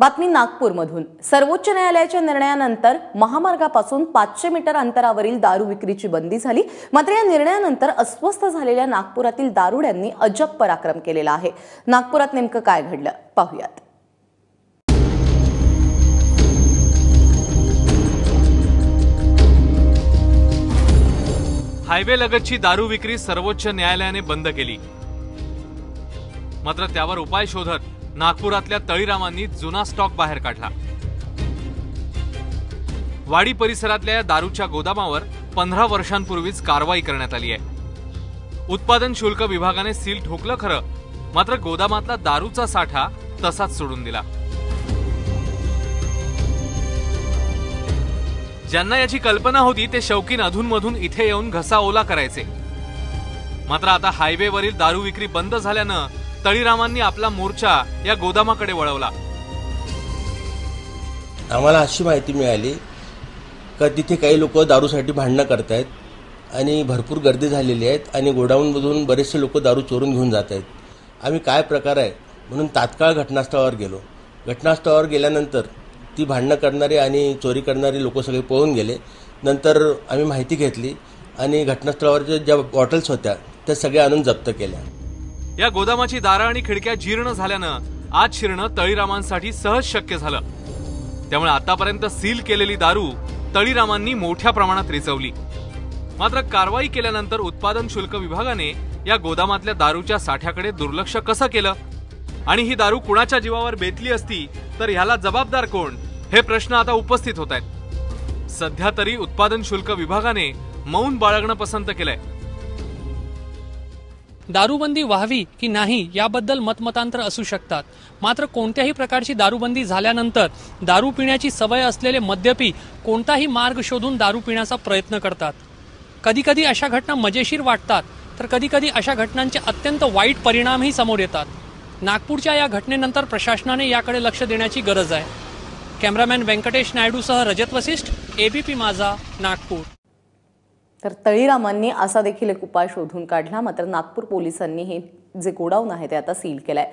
बातमी नागपूरमधून. सर्वोच्च न्यायालयाच्या निर्णयानंतर महामार्गापासून पाचशे मीटर अंतरावरील दारू विक्रीची बंदी झाली. मात्र या निर्णयानंतर अस्वस्थ झालेल्या नागपुरातील दारुड्यांनी अजब पराक्रम केलेला आहे. नागपुरात नेमकं काय घडलं? पाहूयात. हायवे लगतची दारू विक्री सर्वोच्च न्यायालयाने बंद केली. मात्र त्यावर उपाय शोधत नागपुरातल्या तळीरामांनी जुना स्टॉक बाहेर काढला. वाडी परिसरातल्या या दारूच्या गोदामावर पंधरा वर्षांपूर्वीच कारवाई करण्यात आली आहे. उत्पादन शुल्क विभागाने सील ठोकलं खरं मात्र गोदामातला दारूचा साठा तसाच सोडून दिला. ज्यांना याची कल्पना होती ते शौकीन अधूनमधून इथे येऊन घसा ओला करायचे. मात्र आता हायवेवरील दारू विक्री बंद झाल्यानं तळीरामांनी आपला मोर्चा या गोदामाकडे वळवला. आम्हाला अशी माहिती मिळाली का तिथे काही लोक दारूसाठी भांडणं करतायत आणि भरपूर गर्दी झालेली आहेत आणि गोडाऊनमधून बरेचसे लोक दारू चोरून घेऊन जात आहेत आम्ही काय प्रकार आहे? म्हणून तात्काळ घटनास्थळावर गेलो. घटनास्थळावर गेल्यानंतर ती भांडणं करणारे आणि चोरी करणारे लोक सगळे पळून गेले. नंतर आम्ही माहिती घेतली आणि घटनास्थळावर ज्या बॉटल्स होत्या त्या सगळ्या आणून जप्त केल्या. या गोदामाची दारं आणि खिडक्या जीर्ण झाल्यानं आज शिरणं तळीरामांसाठी सहज शक्य झालं. त्यामुळे आतापर्यंत सील केलेली दारू तळीरामांनी मोठ्या प्रमाणात रिचवली मात्र कारवाई केल्यानंतर उत्पादन शुल्क विभागाने या गोदामातल्या दारूच्या साठ्याकडे दुर्लक्ष कसं केलं? आणि ही दारू कुणाच्या जीवावर बेतली असती? तर ह्याला जबाबदार कोण? हे प्रश्न आता उपस्थित होत आहेत. सध्या तरी उत्पादन शुल्क विभागाने मौन बाळगणं पसंत केलंय. दारूबंदी व्हावी की नाही याबद्दल मतमतांतर असू शकतात. मात्र कोणत्याही प्रकारची दारूबंदी झाल्यानंतर दारू पिण्याची सवय असलेले मद्यपी कोणताही मार्ग शोधून दारू पिण्याचा प्रयत्न करतात. कधीकधी अशा घटना मजेशीर वाटतात तर कधीकधी अशा घटनांचे अत्यंत वाईट परिणामही समोर येतात. नागपूरच्या या घटनेनंतर प्रशासनाने याकडे लक्ष देण्याची गरज आहे. कॅमेरामॅन व्यंकटेश नायडूसह रजत वसिष्ठ एबीपी माझा नागपूर. तर तळीरामांनी असा देखील एक उपाय शोधून काढला. मात्र नागपूर पोलिसांनी हे जे गोडाऊन आहे ते आता सील केलंय.